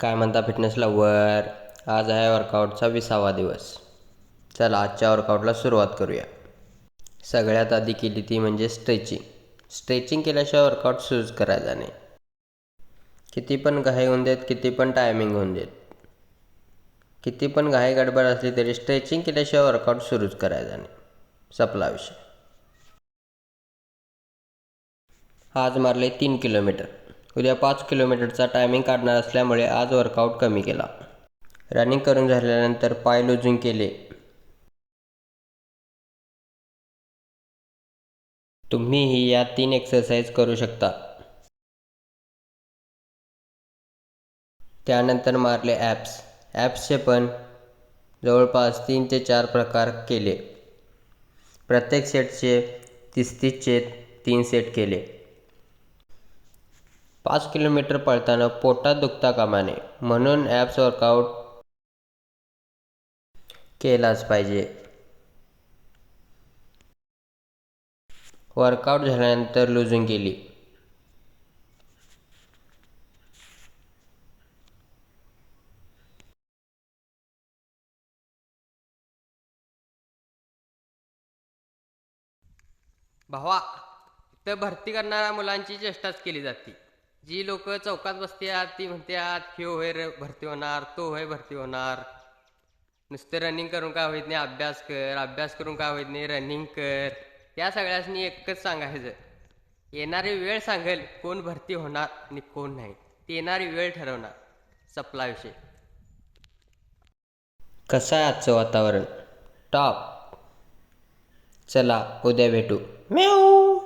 काय म्हणता fitness lover आज आहे वर्कआउटचा विसावा दिवस. चला आजच्या वर्कआउटला सुरुवात करूया. सगळ्यात आधी केली ती म्हणजे स्ट्रेचिंग स्ट्रेचिंग केल्याशिवाय वर्कआउट सुरूच करायचा नाही. किती पण घाई होऊन देत किती पण टायमिंग होऊन देत. किती पण घाई गडबड असली तरी स्ट्रेचिंग केल्याशिवाय वर्कआउट सुरूच करायचा नाही. संपला विषय. आज मारले तीन किलोमीटर. उद्या पाच किलोमीटरचा टायमिंग काढणार असल्यामुळे आज वर्कआउट कमी केला. रनिंग करून झाल्यानंतर पाय लुजिंग केले. तुम्हीही या तीन एक्सरसाइज करू शकता. त्यानंतर मारले ॲप्स ॲप्सचे पण जवळपास तीन ते चार प्रकार केले. प्रत्येक सेटचे तीस तीसचे तीन सेट केले. पाच किलोमीटर पळताना पोटात दुखता कामा नये म्हणून ॲप्स वर्कआउट केलाच पाहिजे. वर्कआउट झाल्यानंतर लुजून केली. भावा इथं भरती करणाऱ्या मुलांची चेष्टाच केली जाते. जी लोक चौकात बसतात ती म्हणतात ह्यो होय भरती होणार तो होय भरती होणार. नुसते रनिंग करून काय होत नाही अभ्यास कर अभ्यास करून काय होत नाही रनिंग कर. त्या सगळ्यासनी एकच सांगायचं येणारी वेळ सांगेल कोण भरती होणार आणि कोण नाही. ती येणारी वेळ ठरवणार सपला विषय. कसं आहे आजचं वातावरण? टॉप चला उद्या भेटू. म्याऊ!